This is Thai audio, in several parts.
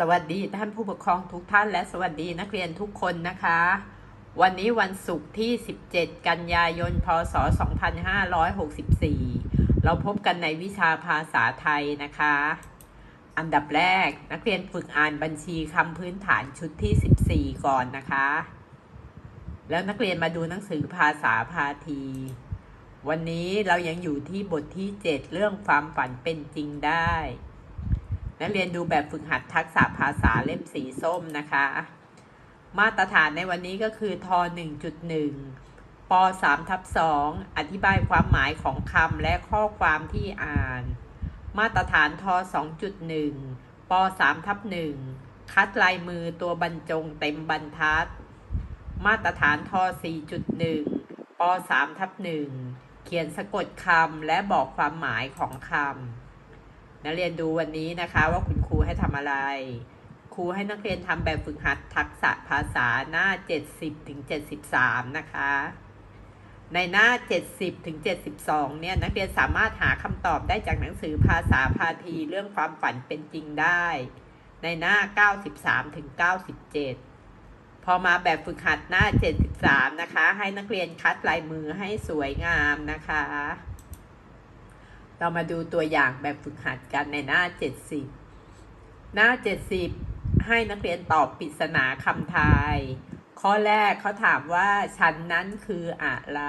สวัสดีท่านผู้ปกครองทุกท่านและสวัสดีนักเรียนทุกคนนะคะ วันนี้วันศุกร์ที่ 17 กันยายน พศ 2564 เราพบกันในวิชาภาษาไทยนะคะ อันดับแรกนักเรียนฝึกอ่านบัญชีคำพื้นฐานชุดที่ 14 ก่อนนะคะ แล้วนักเรียนมาดูหนังสือภาษาพาที วันนี้เรายังอยู่ที่บทที่ 7 เรื่องความฝันเป็นจริงได้ นักเรียนดูแบบฝึกหัดทักษะภาษาเล่มสีส้มนะคะ มาตรฐานในวันนี้ก็คือท1.1ป3ทับ2อธิบายความหมายของคำและข้อความที่อ่าน มาตรฐานท2.1ป3ทับ1คัดลายมือตัวบรรจงเต็มบรรทัด มาตรฐานท4.1ป3ทับ1เขียนสะกดคำและบอกความหมายของคำ นักเรียนดูวันนี้นะคะว่าคุณครูให้ทำอะไร ครูให้นักเรียนทำแบบฝึกหัดทักษะภาษาหน้า 70ถึง73 นะคะ ในหน้า 70ถึง72 เนี่ยนักเรียนสามารถหาคำตอบได้จากหนังสือภาษาพาทีเรื่องความฝันเป็นจริงได้ ในหน้า 93ถึง97พอมาแบบฝึกหัดหน้า 73 นะคะ ให้นักเรียนคัดลายมือให้สวยงามนะคะ เรามาดูตัวอย่างแบบฝึกหัดกันในหน้า 70 หน้า 70 ให้นักเรียนตอบปริศนาคำทาย ข้อแรกเขาถามว่า ฉันนั้นคืออะไร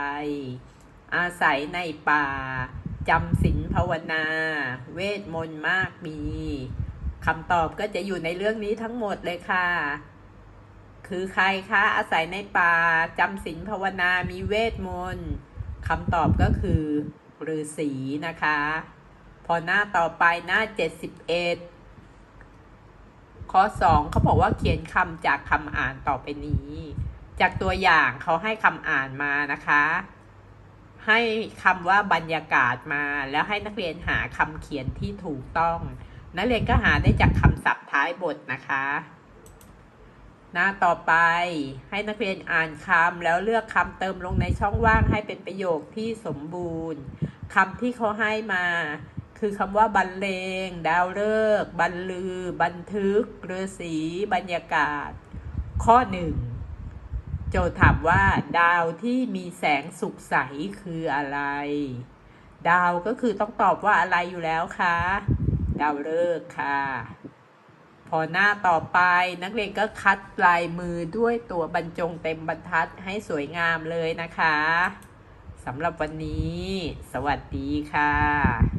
อาศัยในป่าจำศีลภาวนา เวทมนต์มากมีคำตอบก็จะอยู่ในเรื่องนี้ทั้งหมดเลยค่ะ คือใครคะอาศัยในป่าจำศีลภาวนามีเวทมนต์คำตอบก็คือ ฤาษีนะคะ พอหน้าต่อไปหน้า 71 ข้อ 2เขาบอกว่าเขียนคำจากคำอ่านต่อไปนี้ จากตัวอย่างเขาให้คำอ่านมานะคะ ให้คำว่าบรรยากาศมาแล้วให้นักเรียนหาคำเขียนที่ถูกต้อง นักเรียนก็หาได้จากคำศัพท์ท้ายบทนะคะ หน้าต่อไปให้นักเรียนอ่านคำแล้วเลือกคำเติมลงในช่องว่างให้เป็นประโยคที่สมบูรณ์คำที่เขาให้มา คือคำว่าบรรเลง ดาวฤกษ์บรรลือ บันทึกฤาษีบรรยากาศ ข้อหนึ่งโจทย์ถามว่า ดาวที่มีแสงสุกใสคืออะไร ดาวก็คือต้องตอบว่าอะไรอยู่แล้วคะ ดาวฤกษ์ค่ะ พอหน้าต่อไปนักเรียนก็คัดลายมือด้วยตัวบรรจงเต็มบรรทัดให้สวยงามเลยนะคะสำหรับวันนี้ สวัสดีค่ะ